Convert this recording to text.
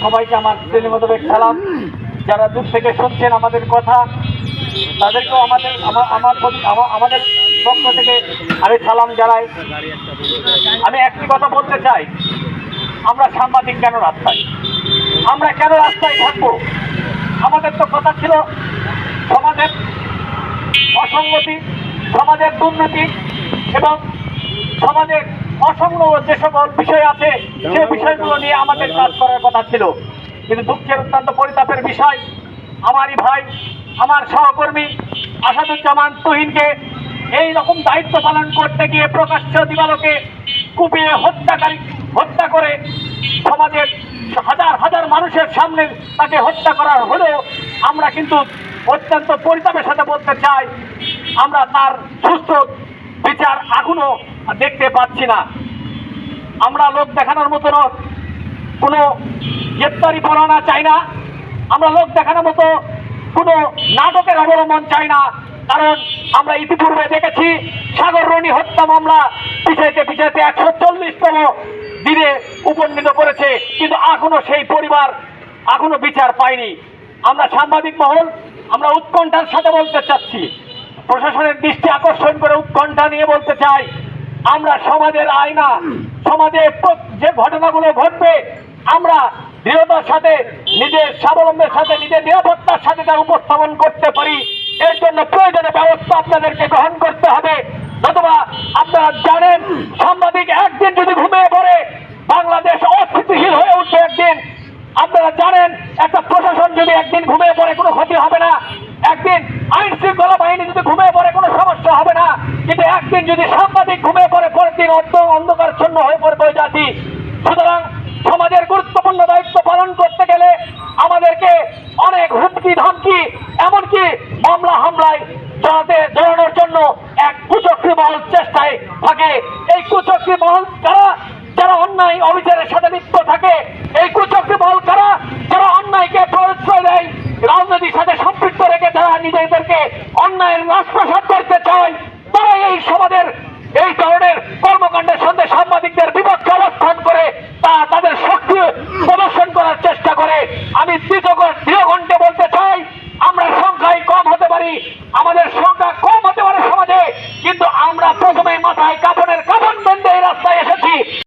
সবাইকে আমার শ্রেণীমতবেগ সালাম। যারা দূর থেকে শুনছেন আমাদের কথা, তাদেরকেও আমাদের আমা- আমার আমাদের পক্ষ থেকে আমি সালাম জানাই। আমি একটি কথা বলতে চাই। আমরা সাংবাদিক কেন রাস্তায়? আমরা কেন রাস্তায় থাকব? আমাদের তো কথা ছিল সমাজের অসঙ্গতি, সমাজের দুর্নীতি এবং সমাজের অসংলগ্ন যে সকল বিষয় আছে সে বিষয়গুলো নিয়ে আমাদের কাজ করার কথা ছিল। কিন্তু দুঃখের অত্যন্ত পরিতাপের বিষয় আমারই ভাই আমার সহকর্মী আসাদুজ্জামান তুহিনকে এই রকম দায়িত্ব পালন করতে গিয়ে প্রকাশ্য দিবালোকে কুপিয়ে হত্যাকারী হত্যা করে সমাজের হাজার হাজার মানুষের সামনে তাকে হত্যা করার হলেও আমরা কিন্তু অত্যন্ত পরিতাপের সাথে বলতে চাই আমরা তার সুস্থ এখনও দেখতে পাচ্ছি না। আমরা লোক দেখানোর মতো কোনো গ্রেপ্তারি পড়ানা চাই না। আমরা লোক দেখানোর মতো কোনো নাটকের অবলম্বন চাই না। কারণ আমরা ইতিপূর্বে দেখেছি, সাগর রনি হত্যা মামলা পিছাইতে পিছাইতে একশো চল্লিশতম দিনে উপনীত করেছে। কিন্তু এখনও সেই পরিবার এখনও বিচার পায়নি। আমরা সাংবাদিক মহল, আমরা উৎকণ্ঠার সাথে বলতে চাচ্ছি প্রশাসনের দৃষ্টি আকর্ষণ করে উৎকণ্ঠা নিয়ে বলতে চাই, আমরা সমাজের আয়না, সমাজে যে ঘটনাগুলো ঘটবে, আমরা দৃঢ়তার সাথে, নিজের স্বাবলম্বের সাথে, নিজের নিরাপত্তার সাথে তা উপস্থাপন করতে পারি। এর জন্য প্রয়োজনীয় ব্যবস্থা আপনাদেরকে গ্রহণ করতে হবে। নতুবা আপনারা জানেন, সাংবাদিক একদিন যদি ঘুমিয়ে পড়ে, বাংলাদেশ অস্থিতিশীল হয়ে উঠবে একদিন। আপনারা জানেন, একটা প্রশাসন যদি একদিন ঘুমিয়ে পড়ে, কোনো ক্ষতি হবে না। একদিন আইন শৃঙ্খলা বাহিনী যদি ঘুমিয়ে পড়ে, কোনো সমস্যা হবে না। কিন্তু একদিন যদি সাংবাদিক ঘুমিয়ে পড়ে পরের দিন অন্ধকার শূন্য হয়ে পড়বে ওই জাতি সুতরাং সমাজের গুরুত্বপূর্ণ দায়িত্ব পালন করতে গেলে আমাদেরকে অনেক হুমকি, ধমকি, এমনকি মামলা, হামলায় জড়াতে, জড়ানোর জন্য এক কুচক্রী মহল চেষ্টায় থাকে। এই কুচক্রী মহল যারা যারা অন্যায় অবিচারের সাথে লিপ্ত থাকে, এই কুচক্রী মহল কারা? যারা অন্যায়কে প্রশ্রয় দেয়, রাজনীতির সাথে যারা অন্যায়ের রাজপ্রসাদ করতে চায় তারা এই সমাজের, এই ধরনের কর্মকাণ্ডের সঙ্গে সাংবাদিকদের বিপক্ষে অবস্থান করে, তা তাদের শক্তি প্রদর্শন করার চেষ্টা করে। আমি দৃঢ় কণ্ঠে বলতে